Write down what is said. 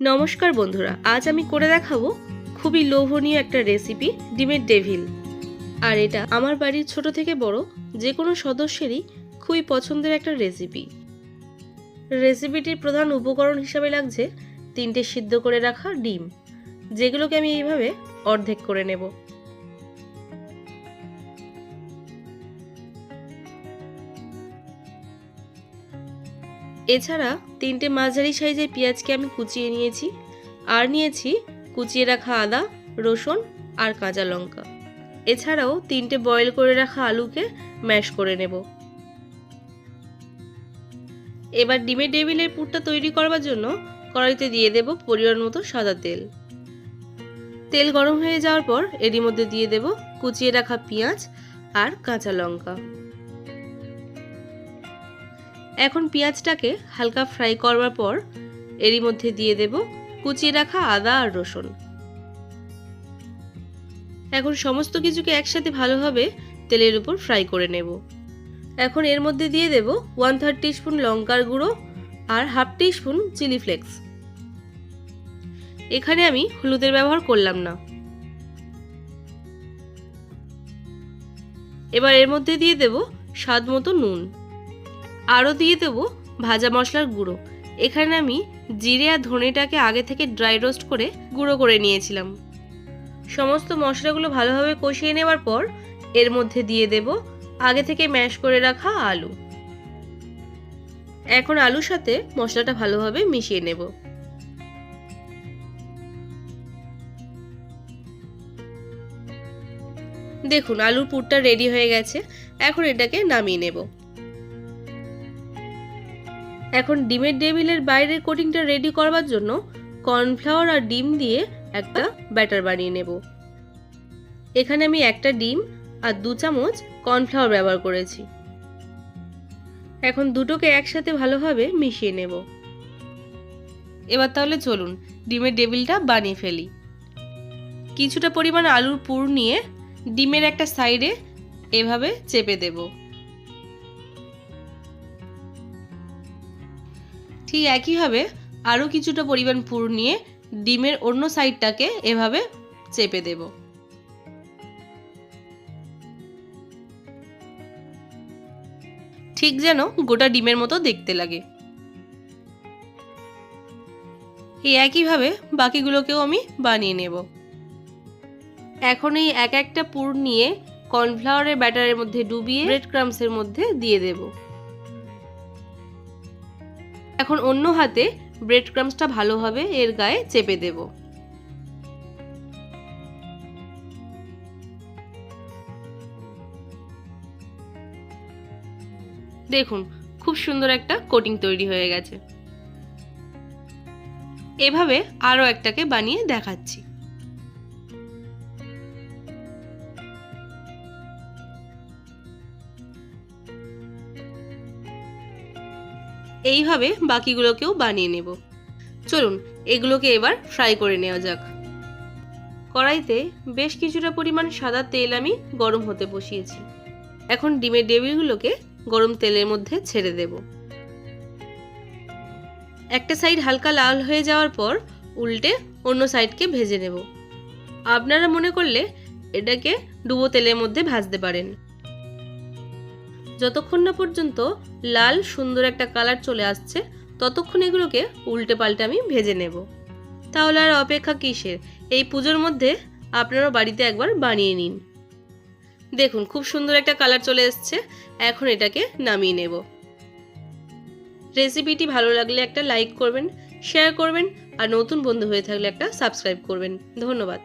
নমস্কার বন্ধুরা, আজ আমি করে দেখাবো খুবই লোভনীয় একটা রেসিপি ডিমের ডেভিল আর এটা আমার বাড়ির ছোট থেকে বড় যে কোনো সদস্যেরই খুবই পছন্দের একটা রেসিপি রেসিপিটির প্রধান উপকরণ হিসাবে লাগছে তিনটে সিদ্ধ করে রাখা ডিম, যেগুলোকে আমি এইভাবে অর্ধেক করে নেব। এছাড়া তিনটে মাঝারি সাইজের পেঁয়াজকে আমি কুচিয়ে নিয়েছি। আর নিয়েছি কুচিয়ে রাখা আদা, রসুন আর কাঁচা লঙ্কা। এছাড়াও তিনটে বয়েল করে রাখা আলুকে ম্যাশ করে নেব। এবার ডিমের টেবিলের পুরটা তৈরি করবার জন্য কড়াইতে দিয়ে দেব পরিমাণ মতো সাদা তেল। তেল গরম হয়ে যাওয়ার পর এরই মধ্যে দিয়ে দেব কুচিয়ে রাখা পেঁয়াজ আর কাঁচা লঙ্কা। এখন পেঁয়াজটাকে হালকা ফ্রাই করবার পর এরই মধ্যে দিয়ে দেব কুচিয়ে রাখা আদা আর রসুন। এখন সমস্ত কিছুকে একসাথে ভালোভাবে তেলের উপর ফ্রাই করে নেব। এখন এর মধ্যে দিয়ে দেব ওয়ান থার্ড স্পুন লঙ্কার গুঁড়ো আর হাফ স্পুন চিলি ফ্লেক্স। এখানে আমি হলুদের ব্যবহার করলাম না। এবার এর মধ্যে দিয়ে দেব স্বাদ মতো নুন। আরও দিয়ে দেবো ভাজা মশলার গুঁড়ো। এখানে আমি জিরে আর ধনেটাকে আগে থেকে ড্রাই রোস্ট করে গুঁড়ো করে নিয়েছিলাম। সমস্ত মশলাগুলো ভালোভাবে কষিয়ে নেওয়ার পর এর মধ্যে দিয়ে দেব আগে থেকে ম্যাশ করে রাখা আলু। এখন আলুর সাথে মশলাটা ভালোভাবে মিশিয়ে নেব। দেখুন, আলুর পুরটা রেডি হয়ে গেছে। এখন এটাকে নামিয়ে নেব। এখন ডিমের টেবিলের বাইরের কোটিংটা রেডি করবার জন্য কর্নফ্লাওয়ার আর ডিম দিয়ে একটা ব্যাটার বানিয়ে নেব। এখানে আমি একটা ডিম আর দু চামচ কর্নফ্লাওয়ার ব্যবহার করেছি। এখন দুটোকে একসাথে ভালোভাবে মিশিয়ে নেব। এবার তাহলে চলুন ডিমের টেবিলটা বানিয়ে ফেলি। কিছুটা পরিমাণ আলুর পুর নিয়ে ডিমের একটা সাইডে এভাবে চেপে দেবো। ঠিক একইভাবে আরও কিছুটা পরিমাণ পুর নিয়ে ডিমের অন্য সাইডটাকে এভাবে চেপে দেব। ঠিক যেন গোটা ডিমের মতো দেখতে লাগে। এই একইভাবে বাকিগুলোকেও আমি বানিয়ে নেব। এখন এই এক একটা পুর নিয়ে কর্নফ্লাওয়ারের ব্যাটারের মধ্যে ডুবিয়ে ব্রেড ক্রামসের মধ্যে দিয়ে দেবো। এখন অন্য হাতে ব্রেড ক্রামসটা ভালোভাবে এর গায়ে চেপে দেব। দেখুন, খুব সুন্দর একটা কোটিং তৈরি হয়ে গেছে। এভাবে আরও একটাকে বানিয়ে দেখাচ্ছি। এইভাবে বাকিগুলোকেও বানিয়ে নেব। চলুন, এগুলোকে এবার ফ্রাই করে নেওয়া যাক। কড়াইতে বেশ কিছুটা পরিমাণ সাদা তেল আমি গরম হতে বসিয়েছি। এখন ডিমের ডেবিলগুলোকে গরম তেলের মধ্যে ছেড়ে দেব। একটা সাইড হালকা লাল হয়ে যাওয়ার পর উল্টে অন্য সাইডকে ভেজে নেব। আপনারা মনে করলে এটাকে ডুবো তেলের মধ্যে ভাজতে পারেন। যতক্ষণ না পর্যন্ত লাল সুন্দর একটা কালার চলে আসছে, ততক্ষণ এগুলোকে উল্টে পাল্টে আমি ভেজে নেব। তাহলে আর অপেক্ষা কিসের? এই পুজোর মধ্যে আপনারা বাড়িতে একবার বানিয়ে নিন। দেখুন, খুব সুন্দর একটা কালার চলে এসছে। এখন এটাকে নামিয়ে নেব। রেসিপিটি ভালো লাগলে একটা লাইক করবেন, শেয়ার করবেন, আর নতুন বন্ধু হয়ে থাকলে একটা সাবস্ক্রাইব করবেন। ধন্যবাদ।